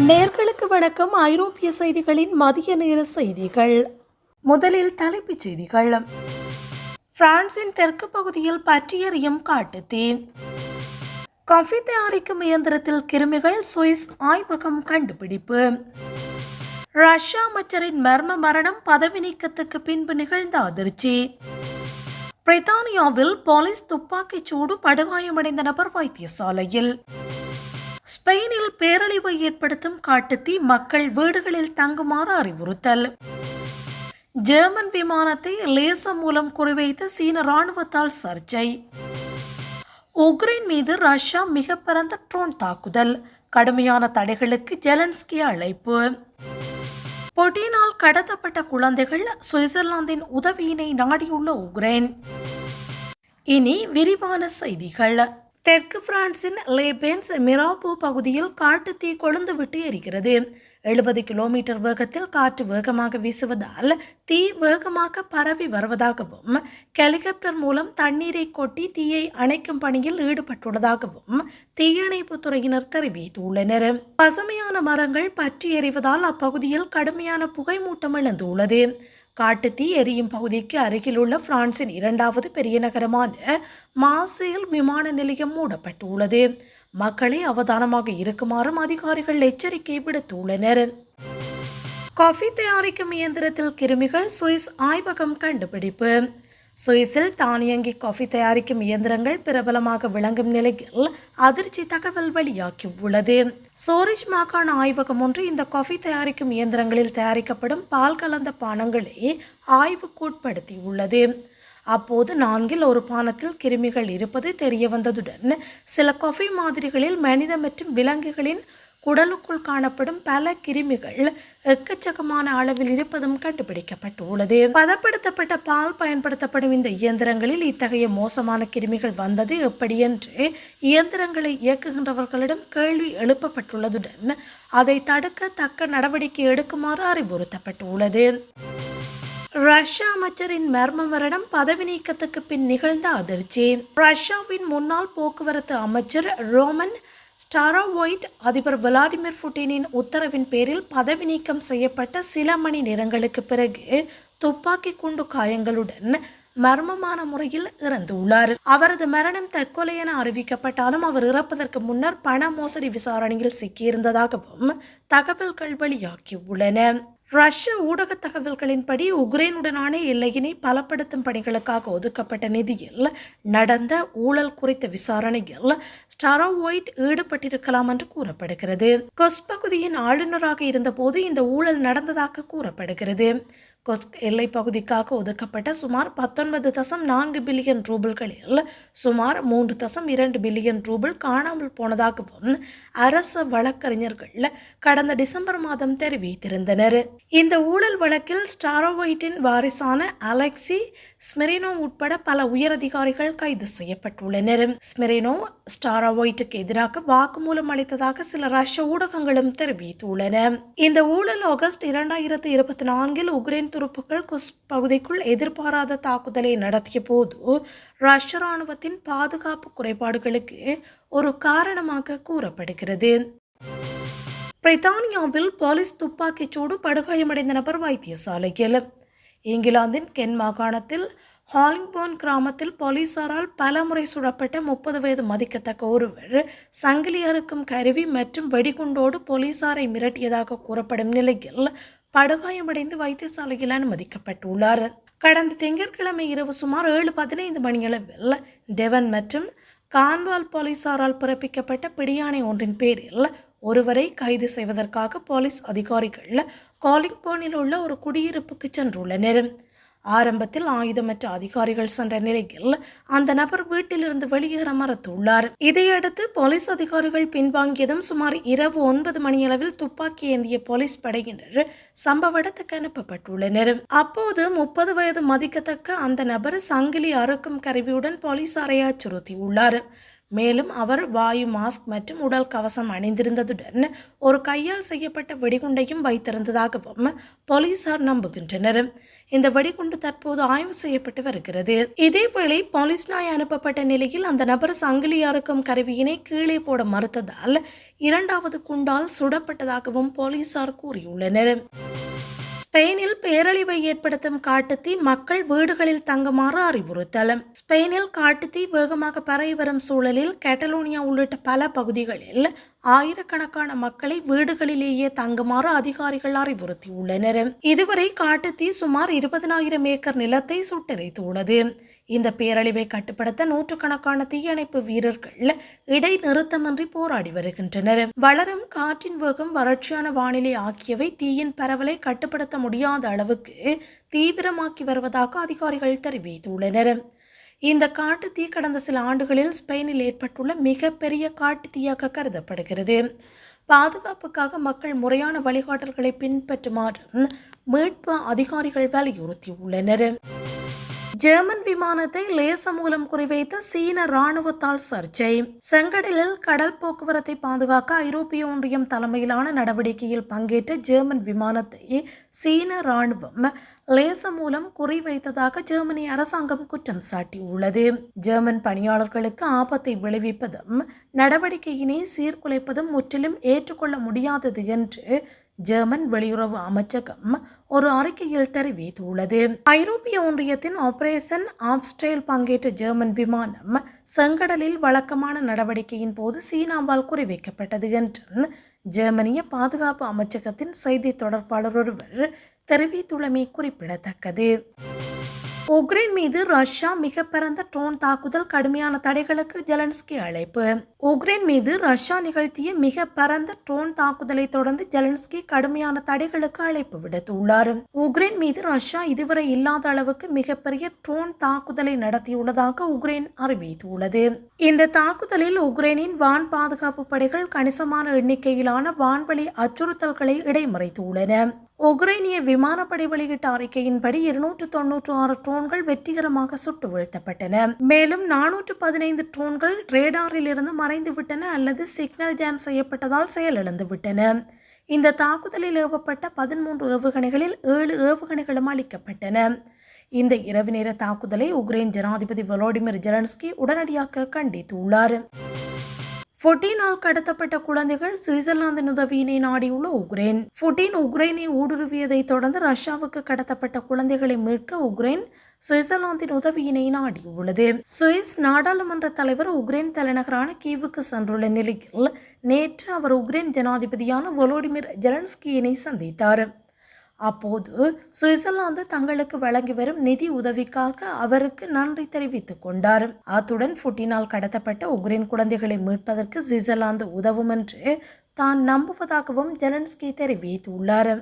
நேர்களுக்கு வணக்கம். ஐரோப்பிய செய்திகளின் மதிய நேர செய்திகள். முதலில் தலைப்புச் செய்திகள். பிரான்சின் தெற்கு பகுதியில் பற்றியறியும் காட்டுத்தீ. காஃபி தயாரிக்கும் இயந்திரத்தில் கிருமிகள் சுவிஸ் ஆய்வகம் கண்டுபிடிப்பு. ரஷ்யா அமைச்சரின் மர்ம மரணம் பதவி நீக்கத்துக்கு பின்பு நிகழ்ந்த அதிர்ச்சி. பிரித்தானியாவில் போலீஸ் துப்பாக்கிச் சூடு படுகாயமடைந்த நபர் வைத்தியசாலையில். ஸ்பெயினில் பேரழிவை ஏற்படுத்தும் காட்டுத்தீ மக்கள் வீடுகளில் தங்குமாறு அறிவுறுத்தல். ஜெர்மன் விமானத்தை லேசர் மூலம் குறிவைத்த சீன ராணுவத்தால் சர்ச்சை. உக்ரைன் மீது ரஷ்யா மிக பரந்த ட்ரோன் தாக்குதல். கடுமையான தடைகளுக்கு ஜெலன்ஸ்கி அழைப்பு. பொட்டினால் கடத்தப்பட்ட குழந்தைகள் சுவிட்சர்லாந்தின் உதவியினை நாடியுள்ள உக்ரைன். இனி விரிவான செய்திகள். தெற்கு பிரான்சின் லேபென்ஸ் மிராபோ பகுதியில் காட்டுத்தீ கொழுந்துவிட்டு எரிகிறது. எழுபது கிலோமீட்டர் வேகத்தில் காற்று வேகமாக வீசுவதால் தீ வேகமாக பரவி வருவதாகவும் ஹெலிகாப்டர் மூலம் தண்ணீரை கொட்டி தீயை அணைக்கும் பணியில் ஈடுபட்டுள்ளதாகவும் தீயணைப்பு துறையினர் தெரிவித்துள்ளனர். பசுமையான மரங்கள் பற்றி எறிவதால் அப்பகுதியில் கடுமையான புகைமூட்டம் எழுந்துள்ளது. காட்டுத்தீ எரியும் பகுதிக்கு அருகிலுள்ள பிரான்சின் இரண்டாவது பெரிய நகரமான மாசேல் விமான நிலையம் மூடப்பட்டுள்ளது. மக்களை அவதானமாக இருக்குமாறும் அதிகாரிகள் எச்சரிக்கை விடுத்துள்ளனர். காஃபி தயாரிக்கும் இயந்திரத்தில் கிருமிகள் சுவிஸ் ஆய்வகம் கண்டுபிடிப்பு. சுவிஸில் தானியங்கி காஃபி தயாரிக்கும் இயந்திரங்கள் பிரபலமாக விளங்கும் நிலையில் அதிர்ச்சி தகவல் வெளியாகியுள்ளது சோரிஜ் மாகாண ஆய்வகம் ஒன்று இந்த காஃபி தயாரிக்கும் இயந்திரங்களில் தயாரிக்கப்படும் பால் கலந்த பானங்களை ஆய்வுக்குட்படுத்தியுள்ளது. அப்போது நான்கில் ஒரு பானத்தில் கிருமிகள் இருப்பது தெரிய வந்ததுடன் சில காஃபி மாதிரிகளில் மனித மற்றும் விலங்குகளின் குடலுக்குள் காணப்படும் பல கிருமிகள் எக்கச்சக்கமான அளவில் இருப்பதும் கண்டுபிடிக்கப்பட்டுள்ளது. பதப்படுத்தப்பட்ட பால் பயன்படுத்தப்படும் இந்த இயந்திரங்களில் இத்தகைய மோசமான கிருமிகள் வந்தது எப்படி என்று இயந்திரங்களை இயக்குகின்றவர்களிடம் கேள்வி எழுப்பப்பட்டுள்ளதுடன் அதை தடுக்க தக்க நடவடிக்கை எடுக்குமாறு அறிவுறுத்தப்பட்டுள்ளது. ரஷ்யா அமைச்சரின் மர்ம மரணம் பதவி நீக்கத்துக்கு பின் நிகழ்ந்த அதிர்ச்சி. ரஷ்யாவின் முன்னாள் போக்குவரத்து அமைச்சர் ரோமன் ஸ்டாரோவைட் அதிபர் விளாடிமிர் புட்டினின் உத்தரவின் பேரில் பதவி நீக்கம் செய்யப்பட்ட சில மணி நேரங்களுக்கு பிறகு துப்பாக்கி குண்டு காயங்களுடன் மர்மமான முறையில் இறந்துள்ளார். அவரது மரணம் தற்கொலை என அறிவிக்கப்பட்டாலும் அவர் இறப்பதற்கு முன்னர் பண மோசடி விசாரணையில் சிக்கியிருந்ததாகவும் தகவல்கள் வெளியாகியுள்ளன. ரஷ்ய ஊடக தகவல்களின்படி உக்ரைனுடனான எல்லையினை பலப்படுத்தும் பணிகளுக்காக ஒதுக்கப்பட்ட நிதியில் நடந்த ஊழல் குறித்த விசாரணையில் ஸ்டாரோவைட் ஈடுபட்டிருக்கலாம் என்று கூறப்படுகிறது. கொஸ் பகுதியின் ஆளுநராக இருந்தபோது இந்த ஊழல் நடந்ததாக கூறப்படுகிறது. கொஸ்க் எல்லை பகுதிக்காக ஒதுக்கப்பட்ட சுமார் பத்தொன்பது தசம் நான்கு பில்லியன் ரூபல்களில் சுமார் மூன்று தசம் இரண்டு பில்லியன் ரூபிள் காணாமல் போனதாகவும் அரச வழக்கறிஞர்கள் கடந்த டிசம்பர் மாதம் தெரிவித்திருந்தனர். இந்த ஊழல் வழக்கில் ஸ்டாரோவைட்டின் வாரிசான அலெக்சி ஸ்மெரினோ உட்பட பல உயரதிகாரிகள் கைது செய்யப்பட்டுள்ளனர். ஸ்மெரினோ ஸ்டாரோவைட்டுக்கு எதிராக வாக்குமூலம் அளித்ததாக சில ரஷ்ய ஊடகங்களும் தெரிவித்துள்ளன. இந்த ஊழல் ஆகஸ்ட் இரண்டாயிரத்து இருபத்தி நான்கில் உக்ரைன் துருப்புக்கள் குஸ் பகுதிக்குள் எதிர்பாராத தாக்குதலை நடத்திய போது ரஷ்ய ராணுவத்தின் பாதுகாப்பு குறைபாடுகளுக்கு ஒரு காரணமாக கூறப்படுகிறது. பிரித்தானியாவில் போலீஸ் துப்பாக்கிச் சூடு படுகாயமடைந்த நபர் வைத்தியசாலையில். இங்கிலாந்தின் கென் மாகாணத்தில் ஹாலிங்போன் கிராமத்தில் போலீசாரால் பலமுறை சுடப்பட்ட முப்பது வயது மதிக்கத்தக்க ஒருவர் சங்கிலி அறுக்கும் கருவி மற்றும் வெடிகுண்டோடு போலீசாரை மிரட்டியதாக கூறப்படும் நிலையில் படுகாயமடைந்து வைத்தியசாலையில் அனுமதிக்கப்பட்டுள்ளார். கடந்த திங்கட்கிழமை இரவு சுமார் ஏழு பதினைந்து மணியளவில் டெவன் மற்றும் கான்வால் போலீசாரால் பிறப்பிக்கப்பட்ட பிடியாணை ஒன்றின் பேரில் ஒருவரை கைது செய்வதற்காக போலீஸ் அதிகாரிகள் காலிங்போனில் உள்ள ஒரு குடியிருப்புக்கு சென்றுள்ளனர். ஆரம்பத்தில் ஆயுதமற்ற அதிகாரிகள் சென்ற நிலையில் அந்த நபர் வீட்டிலிருந்து வெளியேற மறுத்துள்ளார். இதையடுத்து போலீஸ் அதிகாரிகள் பின்வாங்கியதும் சுமார் இரவு ஒன்பது மணியளவில் துப்பாக்கி ஏந்திய போலீஸ் படையினர் சம்பவ இடத்துக்கு அனுப்பப்பட்டுள்ளனர். அப்போது முப்பது வயது மதிக்கத்தக்க அந்த நபர் சங்கிலி அறுக்கும் கருவியுடன் போலீசாரை அச்சுறுத்தியுள்ளார். மேலும் அவர் வாயு மாஸ்க் மற்றும் உடல் கவசம் அணிந்திருந்ததுடன் ஒரு கையால் செய்யப்பட்ட வெடிகுண்டையும் வைத்திருந்ததாகவும் போலீசார் நம்புகின்றனர். இந்த வெடிகுண்டு தற்போது ஆய்வு செய்யப்பட்டு வருகிறது. இதேவேளை போலீஸ் நாய் அனுப்பப்பட்ட நிலையில் அந்த நபர் சங்கிலி அறுக்கும் கருவியினை கீழே போட மறுத்ததால் இரண்டாவது குண்டால் சுடப்பட்டதாகவும் போலீசார் கூறியுள்ளனர். ஸ்பெயினில் பேரழிவை ஏற்படுத்தும் காட்டுத்தீ மக்கள் வீடுகளில் தங்குமாறு அறிவுறுத்தல் ஸ்பெயினில் காட்டுத்தீ வேகமாக பரவி வரும் சூழலில் கேட்டலோனியா உள்ளிட்ட பல பகுதிகளில் ஆயிரக்கணக்கான மக்களை வீடுகளிலேயே தங்குமாறு அதிகாரிகள் அறிவுறுத்தியுள்ளனர். இதுவரை காட்டுத்தீ சுமார் இருபதனாயிரம் ஏக்கர் நிலத்தை சுட்டெரித்துள்ளது. இந்த பேரழிவை கட்டுப்படுத்த நூற்றுக்கணக்கான தீயணைப்பு வீரர்கள் இடைநிறுத்தமின்றி போராடி வருகின்றனர். வளரும் காற்றின் வேகம் வறட்சியான வானிலை ஆகியவை தீயின் பரவலை கட்டுப்படுத்த முடியாத அளவுக்கு தீவிரமாக்கி வருவதாக அதிகாரிகள் தெரிவித்துள்ளனர். இந்த காட்டு தீ கடந்த சில ஆண்டுகளில் ஸ்பெயினில் ஏற்பட்டுள்ள மிகப்பெரிய காட்டு தீயாக கருதப்படுகிறது. பாதுகாப்புக்காக மக்கள் முறையான வழிகாட்டல்களை பின்பற்றுமாறு மீட்பு அதிகாரிகள் வலியுறுத்தியுள்ளனர். ஜெர்மன் விமானத்தை லேச மூலம் குறிவைத்த சீன ராணுவத்தால் சர்ச்சை. செங்கடலில் கடல் போக்குவரத்தை பாதுகாக்க ஐரோப்பிய ஒன்றியம் தலைமையிலான நடவடிக்கையில் பங்கேற்ற ஜெர்மன் விமானத்தை சீன ராணுவம் லேச மூலம் குறிவைத்ததாக ஜெர்மனி அரசாங்கம் குற்றம் சாட்டியுள்ளது. ஜெர்மன் பணியாளர்களுக்கு ஆபத்தை விளைவிப்பதும் நடவடிக்கையினை சீர்குலைப்பதும் முற்றிலும் ஏற்றுக்கொள்ள முடியாதது என்று ஜெர்மன் வெளியுறவு அமைச்சகம் ஒரு அறிக்கையில் தெரிவித்துள்ளது. ஐரோப்பிய ஒன்றியத்தின் ஆபரேஷன் ஆப்ஸ்டேல் பங்கேற்ற ஜெர்மன் விமானம் செங்கடலில் வழக்கமான நடவடிக்கையின் போது சீனாவால் குறிவைக்கப்பட்டது என்றும் ஜெர்மனிய பாதுகாப்பு அமைச்சகத்தின் செய்தி தொடர்பாளர் ஒருவர் தெரிவித்துள்ளமை குறிப்பிடத்தக்கது. உக்ரைன் மீது ரஷ்யா மிக பரந்த ட்ரோன் தாக்குதல் கடுமையான தடைகளுக்கு ஜெலன்ஸ்கி அழைப்பு. உக்ரைன் மீது ரஷ்யா நிகழ்த்திய மிக பரந்த ட்ரோன் தாக்குதலை தொடர்ந்து ஜெலன்ஸ்கி கடுமையான தடைகளுக்கு அழைப்பு விடுத்துள்ளார். உக்ரைன் மீது ரஷ்யா இதுவரை இல்லாத அளவுக்கு மிகப்பெரிய ட்ரோன் தாக்குதலை நடத்தியுள்ளதாக உக்ரைன் அறிவித்துள்ளது. இந்த தாக்குதலில் உக்ரைனின் வான் பாதுகாப்பு படைகள் கணிசமான எண்ணிக்கையிலான வான்வழி அச்சுறுத்தல்களை இடைமறைத்துள்ளன. உக்ரைனிய விமானப்படை வெளியிட்ட அறிக்கையின்படி இருநூற்று தொன்னூற்று ஆறு ட்ரோன்கள் வெற்றிகரமாக சுட்டு வீழ்த்தப்பட்டன. மேலும் நானூற்று பதினைந்து ட்ரோன்கள் ரேடாரில் இருந்து மறைந்துவிட்டன அல்லது சிக்னல் ஜாம் செய்யப்பட்டதால் செயலிழந்து விட்டன இந்த தாக்குதலில் ஏவப்பட்ட பதிமூன்று ஏவுகணைகளில் ஏழு ஏவுகணைகளும் அளிக்கப்பட்டன இந்த இரவு நேர தாக்குதலை உக்ரைன் ஜனாதிபதி வலோடிமிர் ஜெலன்ஸ்கி உடனடியாக கண்டித்துள்ளார். புட்டினால் கடத்தப்பட்ட குழந்தைகள் சுவிட்சர்லாந்தின் உதவியினை நாடியுள்ள உக்ரைன். புட்டின் உக்ரைனை ஊடுருவியதை தொடர்ந்து ரஷ்யாவுக்கு கடத்தப்பட்ட குழந்தைகளை மீட்க உக்ரைன் சுவிட்சர்லாந்தின் உதவியினை நாடியுள்ளது. சுவிஸ் நாடாளுமன்ற தலைவர் உக்ரைன் தலைநகரான கீவுக்கு சென்றுள்ள நிலையில் நேற்று அவர் உக்ரைன் ஜனாதிபதியான வொலோடிமிர் ஜெலன்ஸ்கியினை சந்தித்தார். அப்போது சுவிட்சர்லாந்து தங்களுக்கு வழங்கி வரும் நிதி உதவிக்காக அவருக்கு நன்றி தெரிவித்துக் கொண்டார். அத்துடன் புட்டினால் கடத்தப்பட்ட உக்ரைன் குழந்தைகளை மீட்பதற்கு சுவிட்சர்லாந்து உதவும் என்று தான் நம்புவதாகவும் ஜெலன்ஸ்கி தெரிவித்துள்ளார்.